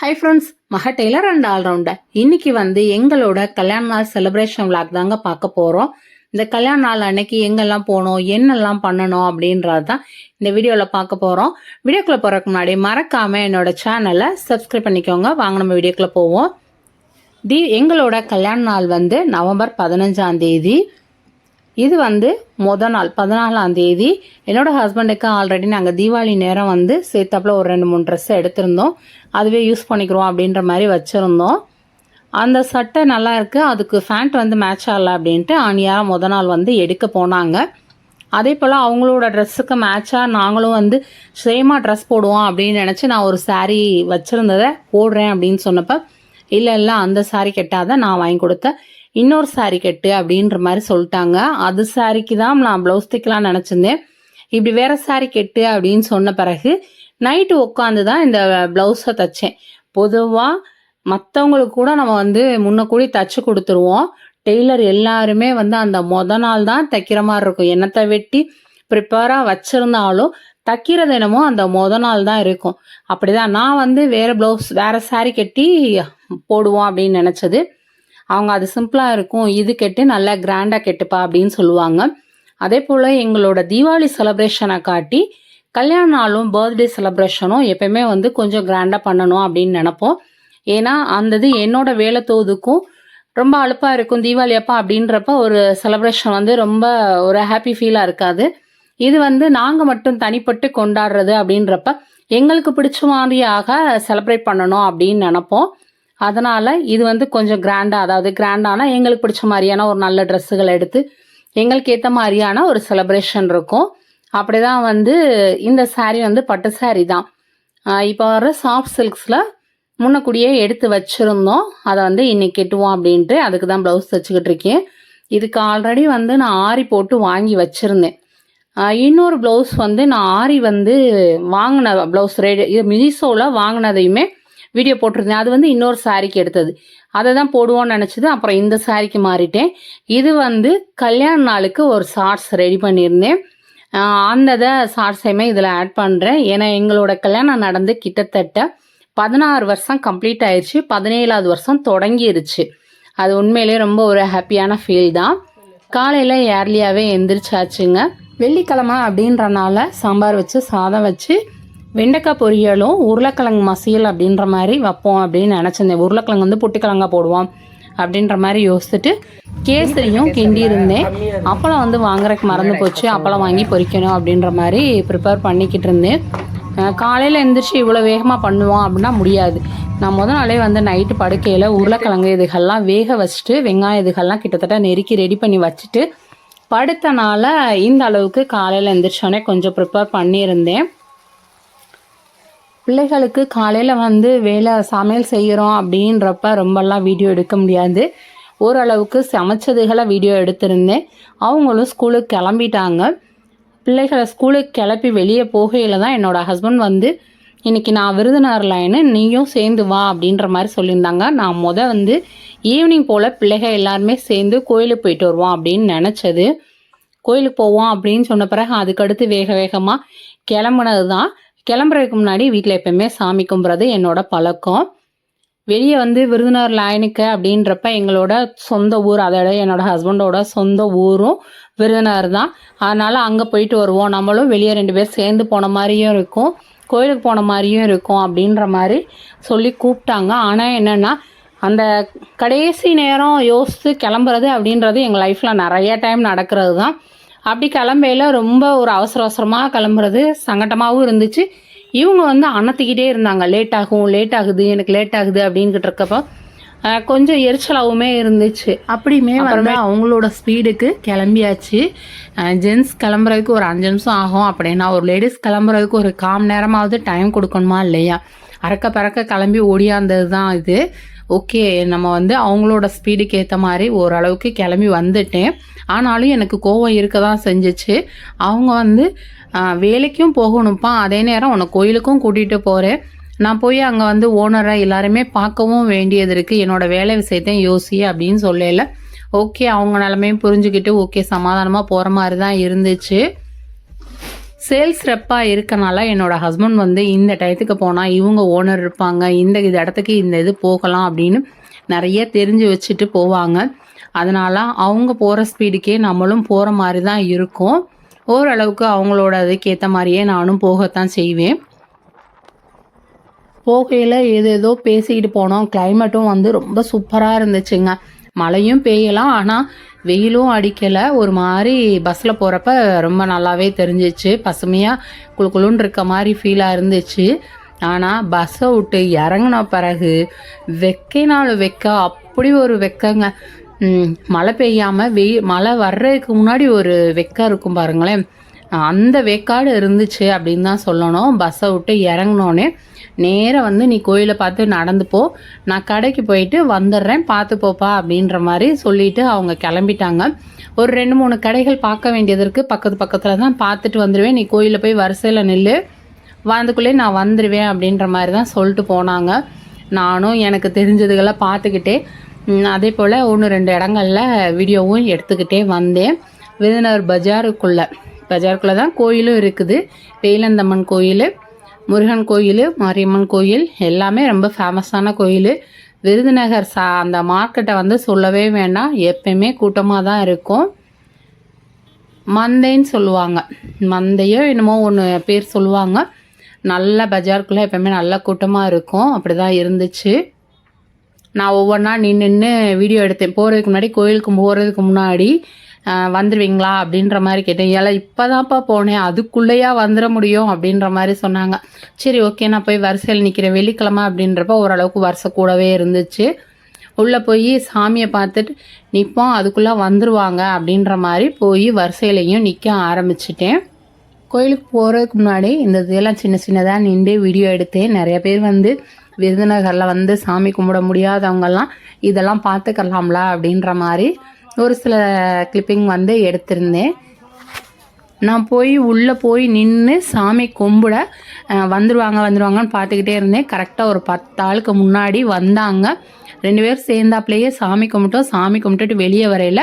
High friends மக tailor and allrounder. இன்னைக்கு வந்து எங்களோட கல்யாண நாள் செலிப்ரேஷன் விளாக் தாங்க பார்க்க போகிறோம் இந்த கல்யாண நாள் அன்னைக்கு எங்கெல்லாம் போகணும் என்னெல்லாம் பண்ணணும் அப்படின்றது தான் இந்த வீடியோவில் பார்க்க போகிறோம் வீடியோக்குள்ளே போகிறதுக்கு முன்னாடி மறக்காமல் என்னோட சேனலை சப்ஸ்கிரைப் பண்ணிக்கோங்க. வாங்க நம்ம வீடியோக்குள்ளே போவோம். தி எங்களோட கல்யாண நாள் வந்து நவம்பர் பதினஞ்சாம் தேதி. இது வந்து மொதல் நாள் பதினாலாம் தேதி. என்னோட ஹஸ்பண்டுக்கு ஆல்ரெடி நாங்கள் தீபாவளி நேரம் வந்து சேர்த்தாப்புல ஒரு ரெண்டு மூணு ட்ரெஸ் எடுத்திருந்தோம். அதுவே யூஸ் பண்ணிக்கிறோம் அப்படின்ற மாதிரி வச்சுருந்தோம். அந்த சட்டை நல்லா இருக்குது அதுக்கு ஃபேண்ட் வந்து மேட்ச் ஆகல அப்படின்ட்டு ஆனியாரா மொதல் நாள் வந்து எடுக்க போனாங்க. அதே போல் அவங்களோட ட்ரெஸ்ஸுக்கு மேட்சாக நாங்களும் வந்து சேமாக ட்ரெஸ் போடுவோம் அப்படின்னு நினச்சி நான் ஒரு சாரீ வச்சுருந்ததை போடுறேன் அப்படின்னு சொன்னப்போ இல்லை இல்லை அந்த சேரீ கெட்டால் தான் நான் வாங்கி கொடுத்தேன். இன்னொரு சாரீ கெட்டு அப்படின்ற மாதிரி சொல்லிட்டாங்க. அது சாரிக்கு தான் நான் ப்ளவுஸ் தைக்கலாம் நினச்சிருந்தேன். இப்படி வேற saree கெட்டு அப்படின்னு சொன்ன பிறகு நைட்டு உட்காந்து தான் இந்த ப்ளவுஸை தைச்சேன். பொதுவாக மற்றவங்களுக்கு கூட நம்ம வந்து முன்ன கூடி தச்சு கொடுத்துருவோம். டெய்லர் எல்லாருமே வந்து அந்த மொத நாள் தான் தைக்கிற மாதிரி இருக்கும். எண்ணத்தை வெட்டி ப்ரிப்பேராக வச்சுருந்தாலும் தைக்கிறது என்னமோ அந்த மொதல் நாள் தான் இருக்கும். அப்படிதான் நான் வந்து வேற ப்ளவுஸ் வேற saree கட்டி போடுவோம் அப்படின்னு நினச்சது. அவங்க அது சிம்பிளாக இருக்கும் இது கெட்டு நல்லா கிராண்டாக கெட்டுப்பா அப்படின்னு சொல்லுவாங்க. அதே போல் எங்களோட தீபாவளி செலப்ரேஷனை காட்டி கல்யாண நாளும் பர்த்டே செலப்ரேஷனும் எப்பயுமே வந்து கொஞ்சம் கிராண்டாக பண்ணணும் அப்படின்னு நினப்போம். ஏன்னா அந்த இது என்னோட வேலை தோதுக்கும் ரொம்ப அலுப்பாக இருக்கும் தீபாவளி அப்பா அப்படின்றப்ப ஒரு செலப்ரேஷன் வந்து ரொம்ப ஒரு ஹாப்பி ஃபீலாக இருக்காது. இது வந்து நாங்கள் மட்டும் தனிப்பட்டு கொண்டாடுறது அப்படின்றப்ப எங்களுக்கு பிடிச்ச மாதிரியாக செலிப்ரேட் பண்ணணும் அப்படின்னு நினப்போம். அதனால் இது வந்து கொஞ்சம் கிராண்டாக அதாவது கிராண்டானா எங்களுக்கு பிடிச்ச மாதிரியான ஒரு நல்ல ட்ரெஸ்ஸுகளை எடுத்து எங்களுக்கு ஏற்ற மாதிரியான ஒரு செலப்ரேஷன் இருக்கும். அப்படி தான் வந்து இந்த சாரீ வந்து பட்டு சாரீ தான். இப்போ வர சாஃப்ட் சில்க்ஸில் முன்னக்கூடியே எடுத்து வச்சுருந்தோம். அதை வந்து இன்னைக்கு கெட்டுவோம் அப்படின்ட்டு அதுக்கு தான் ப்ளவுஸ் தைச்சிக்கிட்டு இருக்கேன். இதுக்கு ஆல்ரெடி வந்து நான் ஆரி போட்டு வாங்கி வச்சுருந்தேன். இன்னொரு ப்ளவுஸ் வந்து நான் ஆரி வந்து வாங்கின ப்ளவுஸ் ரெடி இது மினிசோவில் வாங்கினதையுமே வீடியோ போட்டிருந்தேன். அது வந்து இன்னொரு சாரிக்கு எடுத்தது. அதை தான் போடுவோம்னு நினச்சது. அப்புறம் இந்த சாரிக்கு மாறிட்டேன். இது வந்து கல்யாண நாளுக்கு ஒரு ஷார்ட்ஸ் ரெடி பண்ணியிருந்தேன். அந்ததை அந்த இதை ஷார்ட்ஸையுமே இதில் ஆட் பண்ணுறேன் ஏன்னா எங்களோட கல்யாணம் நடந்து கிட்டத்தட்ட பதினாறு வருஷம் கம்ப்ளீட் ஆயிடுச்சு பதினேழாவது வருஷம் தொடங்கிருச்சு. அது உண்மையிலேயே ரொம்ப ஒரு ஹாப்பியான ஃபீல் தான். காலையில் ஏர்லியாகவே எந்திரிச்சாச்சுங்க. வெள்ளிக்கிழமை அப்படின்றனால சாம்பார் வச்சு சாதம் வச்சு வெண்டைக்காய் பொரியலும் உருளைக்கிழங்கு மசியல் அப்படின்ற மாதிரி வைப்போம் அப்படின்னு நினச்சிருந்தேன். உருளைக்கிழங்கு வந்து பொட்டுக்கிழங்கா போடுவோம் அப்படின்ற மாதிரி யோசிச்சுட்டு கேசரியும் கிண்டி இருந்தேன் அப்பளம் வந்து வாங்குறதுக்கு மறந்து போச்சு. அப்பளம் வாங்கி பொரிக்கணும் அப்படின்ற மாதிரி ப்ரிப்பேர் பண்ணிக்கிட்டு இருந்தேன். காலையில் எந்திரிச்சு இவ்வளோ வேகமாக பண்ணுவோம் அப்படின்னா முடியாது. நான் முத நாளே வந்து நைட்டு படுக்கையில் உருளைக்கிழங்கு இதுகள்லாம் வேக வச்சுட்டு வெங்காயம் இதுகள்லாம் கிட்டத்தட்ட நெருக்கி ரெடி பண்ணி வச்சுட்டு படுத்தனால இந்த அளவுக்கு காலையில் எழுந்திரிச்சோடனே கொஞ்சம் ப்ரிப்பேர் பண்ணியிருந்தேன். பிள்ளைகளுக்கு காலையில் வந்து வேலை சமையல் செய்கிறோம் அப்படின்றப்ப ரொம்பலாம் வீடியோ எடுக்க முடியாது. ஓரளவுக்கு சமைச்சதுகளை வீடியோ எடுத்திருந்தேன். அவங்களும் ஸ்கூலுக்கு கிளம்பிட்டாங்க. பிள்ளைகளை ஸ்கூலுக்கு கிளப்பி வெளியே போகையில் தான் என்னோடய ஹஸ்பண்ட் வந்து இன்றைக்கி நான் விருதுநகர் லைனு நீயும் சேர்ந்து வா அப்படின்ற மாதிரி சொல்லியிருந்தாங்க. நான் மொதல் வந்து ஈவினிங் போல் பிள்ளைகள் எல்லாருமே சேர்ந்து கோயிலுக்கு போயிட்டு வருவோம் அப்படின்னு நினச்சது. கோயிலுக்கு போவோம் அப்படின்னு சொன்ன பிறகு அதுக்கடுத்து வேக வேகமாக கிளம்புனது தான் கிளம்புறதுக்கு முன்னாடி வீட்டில் எப்பயுமே சாமி கும்பிட்றது என்னோட பழக்கம். வெளியே வந்து விருதுநகர் லைனுக்கு அப்படின்றப்ப எங்களோட சொந்த ஊர் அதோட என்னோட ஹஸ்பண்டோட சொந்த ஊரும் விருதுநகர் தான் அதனால் அங்கே போயிட்டு வருவோம். நம்மளும் வெளியே ரெண்டு பேர் சேர்ந்து போன மாதிரியும் இருக்கும். கோயிலுக்கு போன மாதிரியும் இருக்கும் அப்படின்ற மாதிரி சொல்லி கூப்பிட்டாங்க. ஆனால் என்னென்னா அந்த கடைசி நேரம் யோசித்து கிளம்புறது அப்படின்றது எங்கள் லைஃப்பில் நிறைய டைம் நடக்கிறது தான். அப்படி கிளம்பையில ரொம்ப ஒரு அவசர அவசரமாக கிளம்புறது சங்கட்டமாகவும் இருந்துச்சு. இவங்க வந்து அணத்திக்கிட்டே இருந்தாங்க. லேட் ஆகும் லேட் ஆகுது எனக்கு லேட் ஆகுது அப்படின்கிட்டு இருக்கப்போ கொஞ்சம் எரிச்சலாகவுமே இருந்துச்சு. அப்படியுமே வந்து அவங்களோட ஸ்பீடுக்கு கிளம்பியாச்சு. ஜென்ஸ் கிளம்புறதுக்கு ஒரு அஞ்சு நிமிஷம் ஆகும். அப்படின்னா ஒரு லேடிஸ் கிளம்புறதுக்கு ஒரு காம் நேரமாவது டைம் கொடுக்கணுமா இல்லையா? அறக்க பறக்க கிளம்பி ஓடியாந்தது தான் இது. ஓகே நம்ம வந்து அவங்களோட ஸ்பீடுக்கு ஏற்ற மாதிரி ஓரளவுக்கு கிளம்பி வந்துட்டேன். ஆனாலும் எனக்கு கோவம் இருக்க தான் செஞ்சுச்சு. அவங்க வந்து வேலைக்கும் போகணும்ப்பா. அதே நேரம் உன்னை கோயிலுக்கும் கூட்டிகிட்டு போகிறேன் நான் போய் அங்கே வந்து ஓனரை எல்லாருமே பார்க்கவும் வேண்டியது இருக்குது என்னோட வேலை விஷயத்தையும் யோசி அப்படின்னு சொல்லல. ஓகே அவங்க நிலமையும் புரிஞ்சுக்கிட்டு ஓகே சமாதானமாக போகிற மாதிரி தான் இருந்துச்சு. சேல்ஸ் ரெப்பாக இருக்கனால என்னோடய ஹஸ்பண்ட் வந்து இந்த டயத்துக்கு போனால் இவங்க ஓனர் இருப்பாங்க. இந்த இது இடத்துக்கு இந்த இது போகலாம் அப்படின்னு நிறைய தெரிஞ்சு வச்சுட்டு போவாங்க. அதனால் அவங்க போகிற ஸ்பீடுக்கே நம்மளும் போகிற மாதிரி தான் இருக்கும். ஓரளவுக்கு அவங்களோட அதுக்கேற்ற மாதிரியே நானும் போகத்தான் செய்வேன். போகையில் ஏதேதோ பேசிக்கிட்டு போனோம். கிளைமேட்டும் வந்து ரொம்ப சூப்பராக இருந்துச்சுங்க. மழையும் பெய்யலாம் ஆனால் வெயிலும் அடிக்கலை. ஒரு மாதிரி பஸ்ஸில் போகிறப்ப ரொம்ப நல்லாவே தெரிஞ்சிச்சு. பசுமையாக குழு குழுன்னு இருக்க மாதிரி ஃபீலாக இருந்துச்சு. ஆனால் பஸ்ஸை விட்டு இறங்கின பிறகு வெக்கைனாலும் வெக்க அப்படி ஒரு வெக்கங்க. மழை பெய்யாமல் வெயில் மழை வர்றதுக்கு முன்னாடி ஒரு வெக்கம் இருக்கும் பாருங்களேன். அந்த வேக்காடு இருந்துச்சு அப்படின்னு தான் சொல்லணும். பஸ்ஸை விட்டு இறங்கினோன்னே நேராக வந்து நீ கோயிலை பார்த்து நடந்து போ. நான் கடைக்கு போயிட்டு வந்துடுறேன். பார்த்து போப்பா அப்படின்ற மாதிரி சொல்லிட்டு அவங்க கிளம்பிட்டாங்க. ஒரு ரெண்டு மூணு கடைகள் பார்க்க வேண்டியது இருக்குது பக்கத்து பக்கத்தில் தான் பார்த்துட்டு வந்துடுவேன் நீ கோயிலில் போய் வரிசையில் நில்லு. வந்துக்குள்ளே நான் வந்துடுவேன் அப்படின்ற மாதிரி தான் சொல்லிட்டு போனாங்க. நானும் எனக்கு தெரிஞ்சதுகளை பார்த்துக்கிட்டே அதே போல் ஒன்று ரெண்டு இடங்கள்ல வீடியோவும் எடுத்துக்கிட்டே வந்தேன். விருதுநகர் பஜாருக்குள்ளே. பஜாருக்குள்ளே தான் கோயிலும் இருக்குது. வெயிலந்தம்மன் கோயில் முருகன் கோயில் மாரியம்மன் கோயில் எல்லாமே ரொம்ப ஃபேமஸான கோயில். விருதுநகர் சா அந்த மார்க்கெட்டை வந்து சொல்லவே வேண்டாம். எப்பயுமே கூட்டமாக தான் இருக்கும். மந்தைன்னு சொல்லுவாங்க. மந்தையோ என்னமோ ஒன்று பேர் சொல்லுவாங்க. நல்ல பஜாருக்குள்ளே எப்பயுமே நல்ல கூட்டமாக இருக்கும். அப்படி தான் இருந்துச்சு. நான் ஒவ்வொன்றா நின்று நின்று வீடியோ எடுத்தேன். போகிறதுக்கு முன்னாடி கோயிலுக்கு போகிறதுக்கு முன்னாடி வந்துடுவீங்களா அப்படின்ற மாதிரி கேட்டேன். ஏல இப்போ தான்ப்பா போனேன். அதுக்குள்ளேயா வந்துட முடியும் அப்படின்ற மாதிரி சொன்னாங்க. சரி ஓகே நான் போய் வரிசையில் நிற்கிறேன் வெள்ளிக்கிழமை அப்படின்றப்ப ஓரளவுக்கு வரிசை கூடவே இருந்துச்சு. உள்ளே போய் சாமியை பார்த்துட்டு நிற்போம் அதுக்குள்ளே வந்துருவாங்க அப்படின்ற மாதிரி போய் வரிசையிலையும் நிற்க ஆரம்பிச்சிட்டேன். கோயிலுக்கு போகிறதுக்கு முன்னாடி இந்த இதெல்லாம் சின்ன சின்னதாக நின்று வீடியோ எடுத்தேன். நிறைய பேர் வந்து விருதுநகரில் வந்து சாமி கும்பிட முடியாதவங்கெல்லாம் இதெல்லாம் பார்த்துக்கலாம்ல அப்படின்ற மாதிரி ஒரு சில கிளிப்பிங் வந்து எடுத்திருந்தேன். நான் போய் உள்ளே போய் நின்று சாமி கும்பிட வந்துடுவாங்க வந்துடுவாங்கன்னு பார்த்துக்கிட்டே இருந்தேன். கரெக்டாக ஒரு பத்து ஆளுக்கு முன்னாடி வந்தாங்க. ரெண்டு பேரும் சேர்ந்தாப்புலேயே சாமி கும்பிட்டோம். சாமி கும்பிட்டுட்டு வெளியே வரையில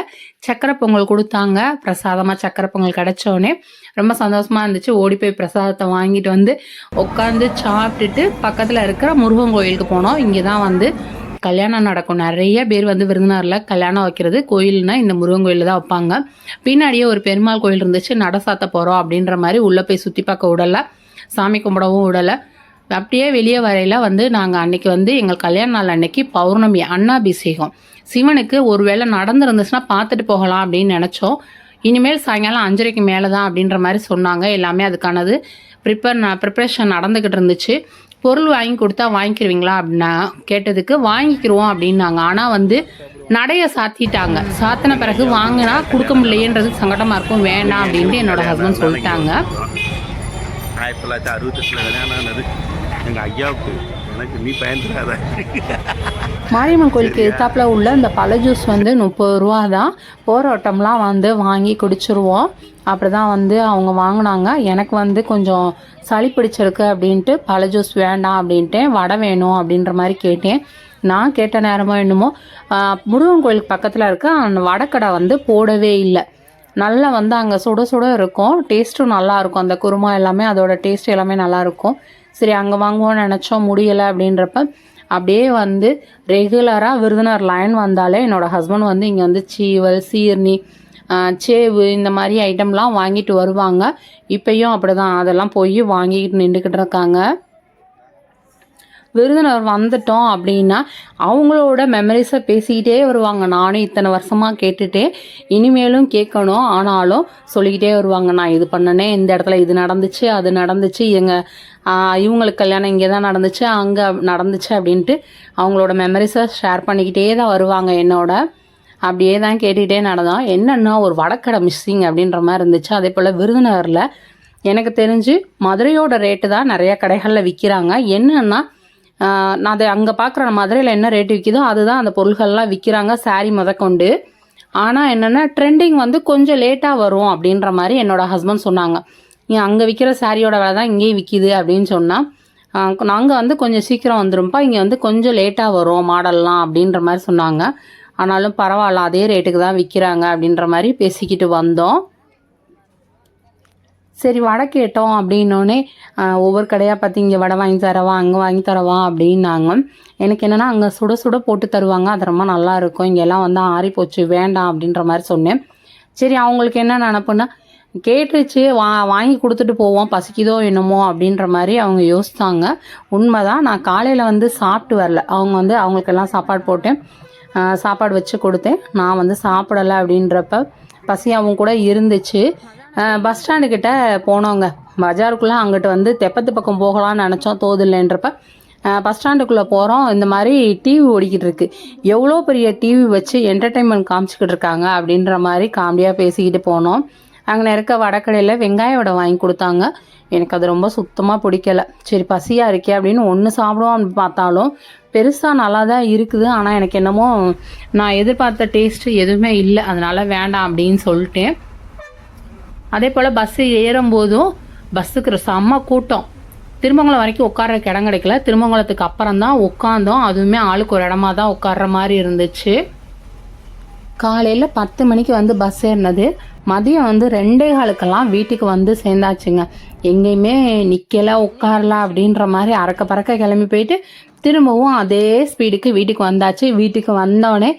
சக்கரை பொங்கல் கொடுத்தாங்க. பிரசாதமாக சக்கரை பொங்கல் கிடச்சோடனே ரொம்ப சந்தோஷமாக இருந்துச்சு. ஓடி போய் பிரசாதத்தை வாங்கிட்டு வந்து உட்காந்து சாப்பிட்டுட்டு பக்கத்தில் இருக்கிற முருகன் கோயிலுக்கு போனோம். இங்கே தான் வந்து கல்யாணம் நடக்கும். நிறைய பேர் வந்து விருந்தினரில் கல்யாணம் வைக்கிறது கோயில்னா இந்த முருகன் கோயிலில் தான் வைப்பாங்க. பின்னாடியே ஒரு பெருமாள் கோயில் இருந்துச்சு நட சாத்த போகிறோம் அப்படின்ற மாதிரி உள்ளே போய் சுற்றி பார்க்க விடலை. சாமி கும்பிடவும் விடலை. அப்படியே வெளியே வரையில வந்து நாங்கள் அன்னைக்கு வந்து எங்கள் கல்யாண நாள் அன்னைக்கு பௌர்ணமி அன்னாபிஷேகம். சிவனுக்கு ஒருவேளை நடந்துருந்துச்சுன்னா பார்த்துட்டு போகலாம் அப்படின்னு நினச்சோம். இனிமேல் சாயங்காலம் அஞ்சரைக்கு மேலே தான் அப்படின்ற மாதிரி சொன்னாங்க. எல்லாமே அதுக்கானது ப்ரிப்பேர் ப்ரிப்ரேஷன் நடந்துக்கிட்டு இருந்துச்சு. பொருள் வாங்கி கொடுத்தா வாங்கிக்கிருவீங்களா அப்படின்னா கேட்டதுக்கு வாங்கிக்கிருவோம் அப்படின்னாங்க. ஆனால் வந்து நடைய சாத்திட்டாங்க. சாத்தின பிறகு வாங்கினா கொடுக்க முடியலையேன்றது சங்கடமாக இருக்கும். வேணாம் அப்படின்ட்டு என்னோட ஹஸ்பண்ட் சொல்லிட்டாங்க. ஆயிரத்தி தொள்ளாயிரத்தி அறுபத்தெட்டில் கல்யாணம் ஆனது எங்கள் ஐயாவுக்கு. எனக்கு நீ பயந்துடாத. மாரியம்மன் கோயிலுக்கு எதிர்த்தாப்புல உள்ள இந்த பழ ஜூஸ் வந்து முப்பது ரூபா தான். போராட்டம்லாம் வந்து வாங்கி குடிச்சிருவோம். அப்படி தான் வந்து அவங்க வாங்கினாங்க. எனக்கு வந்து கொஞ்சம் சளி பிடிச்சிருக்கு அப்படின்ட்டு பழ ஜூஸ் வேண்டாம் அப்படின்ட்டு வடை வேணும் அப்படின்ற மாதிரி கேட்டேன். நான் கேட்ட நேரமோ என்னமோ முருகன் கோயிலுக்கு பக்கத்தில் இருக்க அந்த வடக்கடை வந்து போடவே இல்லை. நல்லா வந்து அங்கே சுட சுட இருக்கும். டேஸ்ட்டும் நல்லா இருக்கும். அந்த குருமா எல்லாமே அதோட டேஸ்ட் எல்லாமே நல்லா இருக்கும். சரி அங்கே வாங்குவோம்னு நினச்சோம் முடியலை அப்படின்றப்ப அப்படியே வந்து ரெகுலராக விருதுநர் லைன் வந்தாலே என்னோடய ஹஸ்பண்ட் வந்து இங்கே வந்து சீவல் சீர்னி சேவு இந்த மாதிரி ஐட்டம்லாம் வாங்கிட்டு வருவாங்க. இப்போயும் அப்படி தான் அதெல்லாம் போய் வாங்கிக்கிட்டு நின்றுக்கிட்டு இருக்காங்க. விருதுநகர் வந்துட்டோம் அப்படின்னா அவங்களோட மெமரிஸை பேசிக்கிட்டே வருவாங்க. நானும் இத்தனை வருஷமாக கேட்டுட்டே இனிமேலும் கேட்கணும். ஆனாலும் சொல்லிக்கிட்டே வருவாங்க. நான் இது பண்ணனே இந்த இடத்துல இது நடந்துச்சு அது நடந்துச்சு எங்கள் இவங்களுக்கு கல்யாணம் இங்கே தான் நடந்துச்சு அங்கே நடந்துச்சு அப்படின்ட்டு அவங்களோட மெமரிஸை ஷேர் பண்ணிக்கிட்டே தான் வருவாங்க என்னோட. அப்படியே தான் கேட்டுக்கிட்டே நடந்தோம் என்னென்னா ஒரு வடக்கடை மிஸ்ஸிங் அப்படின்ற மாதிரி இருந்துச்சு. அதே போல் விருதுநகரில் எனக்கு தெரிஞ்சு மதுரையோட ரேட்டு தான் நிறைய கடைகளில் விற்கிறாங்க என்னென்னா நான் அதை அங்கே பார்க்குற மதுரையில் என்ன ரேட்டு விற்கிதோ அதுதான் அந்த பொருள்கள்லாம் விற்கிறாங்க saree முதற்கொண்டு. ஆனால் என்னென்னா ட்ரெண்டிங் வந்து கொஞ்சம் லேட்டாக வரும் அப்படின்ற மாதிரி என்னோட ஹஸ்பண்ட் சொன்னாங்க. நீ அங்கே விற்கிற சாரியோட விலை தான் இங்கேயும் விற்கிது அப்படின்னு சொன்னால் நாங்கள் வந்து கொஞ்சம் சீக்கிரம் வந்துரும்ப்பா இங்கே வந்து கொஞ்சம் லேட்டாக வரும் மாடல்லாம் அப்படின்ற மாதிரி சொன்னாங்க. ஆனாலும் பரவாயில்ல அதே ரேட்டுக்கு தான் விற்கிறாங்க அப்படின்ற மாதிரி பேசிக்கிட்டு வந்தோம். சரி வடை கேட்டோம் அப்படின்னோடனே ஒவ்வொரு கடையாக பார்த்து இங்கே வடை வாங்கி தரவா அங்கே வாங்கி தரவா? அப்படின்னாங்க. எனக்கு என்னென்னா அங்கே சுட சுட போட்டு தருவாங்க. அது ரொம்ப நல்லாயிருக்கும் இங்கெல்லாம் வந்து ஆறி போச்சு வேண்டாம் அப்படின்ற மாதிரி சொன்னேன். சரி அவங்களுக்கு என்ன நினப்புன்னா கேட்டுச்சு வா வாங்கி கொடுத்துட்டு போவோம். பசிக்குதோ என்னமோ? அப்படின்ற மாதிரி அவங்க யோசித்தாங்க உண்மைதான் நான் காலையில் வந்து சாப்பிட்டு வரல. அவங்க வந்து அவங்களுக்கெல்லாம் சாப்பாடு போட்டேன். சாப்பாடு வச்சு கொடுத்தேன். நான் வந்து சாப்பிடலை அப்படின்றப்ப பசியாகவும் கூட இருந்துச்சு. பஸ் ஸ்டாண்டு கிட்ட போனோங்க. பஜாருக்குள்ளே அங்கிட்டு வந்து தெப்பத்து பக்கம் போகலாம்னு நினச்சோம். தோதில்லைன்றப்ப பஸ் ஸ்டாண்டுக்குள்ளே போகிறோம் இந்த மாதிரி டிவி ஓடிக்கிட்டு இருக்கு. எவ்வளோ பெரிய டிவி வச்சு என்டர்டைன்மெண்ட் காமிச்சிக்கிட்டு இருக்காங்க அப்படின்ற மாதிரி காமெடியாக பேசிக்கிட்டு போனோம். அங்கே இருக்க வடக்கடையில் வெங்காய வடை வாங்கி கொடுத்தாங்க. எனக்கு அது ரொம்ப சுத்தமாக பிடிக்கல. சரி பசியாக இருக்கே அப்படின்னு ஒன்று சாப்பிடுவோம் அப்படின்னு பார்த்தாலும் பெருசாக நல்லா தான் இருக்குது. ஆனால் எனக்கு என்னமோ நான் எதிர்பார்த்த டேஸ்ட்டு எதுவுமே இல்லை. அதனால் வேண்டாம் அப்படின்னு சொல்லிட்டேன். அதே போல் பஸ்ஸு ஏறும்போதும் பஸ்ஸுக்கு செம்ம கூட்டம். திருமங்கலம் வரைக்கும் உட்கார்றதுக்கு இடம் கிடைக்கல. திருமங்கலத்துக்கு அப்புறம் தான் உட்காந்தோம் அதுவுமே ஆளுக்கு ஒரு இடமா தான் உட்கார்ற மாதிரி இருந்துச்சு. காலையில் பத்து மணிக்கு வந்து பஸ் ஏறினது. மதியம் வந்து ரெண்டே காலுக்கெல்லாம் வீட்டுக்கு வந்து சேர்ந்தாச்சுங்க. எங்கேயுமே நிற்கல உட்காரல அப்படின்ற மாதிரி அறக்க பறக்க கிளம்பி போயிட்டு திரும்பவும் அதே ஸ்பீடுக்கு வீட்டுக்கு வந்தாச்சு. வீட்டுக்கு வந்தோடனே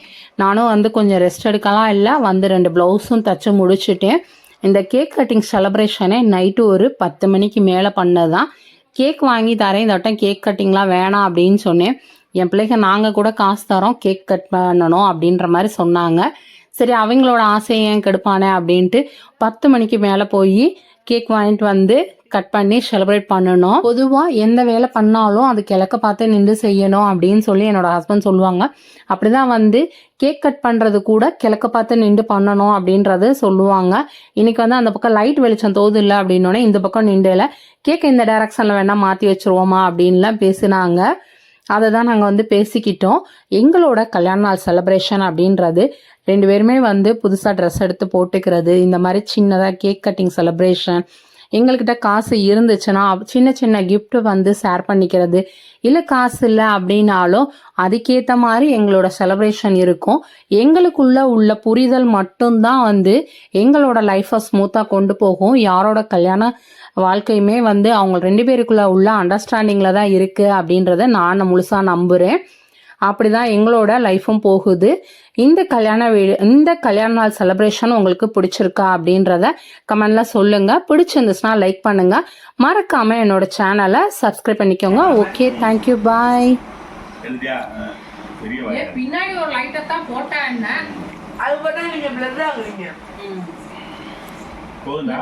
நானும் வந்து கொஞ்சம் ரெஸ்ட் எடுக்கலாம் இல்லை வந்து ரெண்டு ப்ளவுஸும் தச்சு முடிச்சுட்டேன். இந்த கேக் கட்டிங் செலப்ரேஷனே நைட்டு ஒரு பத்து மணிக்கு மேலே பண்ணது தான் கேக் வாங்கி தரேன் இந்த வட்டம் கேக் கட்டிங்லாம் வேணாம் அப்படின்னு சொன்னேன். என் பிள்ளைங்க நாங்கள் கூட காசு தரோம் கேக் கட் பண்ணணும் அப்படின்ற மாதிரி சொன்னாங்க. சரி அவங்களோட ஆசையை ஏன் கெடுப்பானே அப்படின்ட்டு பத்து மணிக்கு மேலே போய் கேக் வாங்கிட்டு வந்து கட் பண்ணி செலிப்ரேட் பண்ணணும். பொதுவாக எந்த வேலை பண்ணாலும் அது கிழக்க பார்த்து நின்று செய்யணும் அப்படின்னு சொல்லி என்னோட ஹஸ்பண்ட் சொல்லுவாங்க. அப்படிதான் வந்து கேக் கட் பண்ணுறது கூட கிழக்க பார்த்து நின்று பண்ணணும் அப்படின்றது சொல்லுவாங்க. இன்னைக்கு வந்து அந்த பக்கம் லைட் வெளிச்சம் தோது இல்லை அப்படின்னோடனே இந்த பக்கம் நின்றுல கேக் இந்த டைரக்ஷனில் வேணால் மாற்றி வச்சிருவோமா அப்படின்லாம் பேசினாங்க. அதை தான் நாங்கள் வந்து பேசிக்கிட்டோம். எங்களோட கல்யாண நாள் செலப்ரேஷன் அப்படின்றது ரெண்டு பேருமே வந்து புதுசாக ட்ரெஸ் எடுத்து போட்டுக்கிறது இந்த மாதிரி சின்னதாக கேக் கட்டிங் செலிப்ரேஷன் எங்கள்கிட்ட காசு இருந்துச்சுன்னா சின்ன சின்ன கிஃப்ட் வந்து ஷேர் பண்ணிக்கிறது. இல்லை காசு இல்லை அப்படின்னாலும் அதுக்கேற்ற மாதிரி எங்களோட செலப்ரேஷன் இருக்கும். எங்களுக்குள்ள உள்ள புரிதல் மட்டும்தான் வந்து எங்களோட லைஃப்பை ஸ்மூத்தாக கொண்டு போகும். யாரோட கல்யாண வாழ்க்கையுமே வந்து அவங்க ரெண்டு பேருக்குள்ள உள்ள அண்டர்ஸ்டாண்டிங்கில் தான் இருக்குது அப்படின்றத நான் முழுசாக நம்புகிறேன் அப்படி தான் எங்களோட லைஃப்பும் போகுது. இந்த கல்யாண வீடு இந்த கல்யாண நாள் செலிப்ரேஷன் உங்களுக்கு பிடிச்சிருக்கா அப்படின்றத கமெண்ட்ல சொல்லுங்க. பிடிச்சிருந்துச்சுன்னா லைக் பண்ணுங்க. மறக்காம என்னோட சேனலை சப்ஸ்கிரைப் பண்ணிக்கோங்க. ஓகே தேங்க்யூ பாய் பின்னாடி ஒரு லைட்டை தான் போட்டா என்ன? அது போட்டா நீங்க பிளட் ஆகுறீங்க போதுண்டா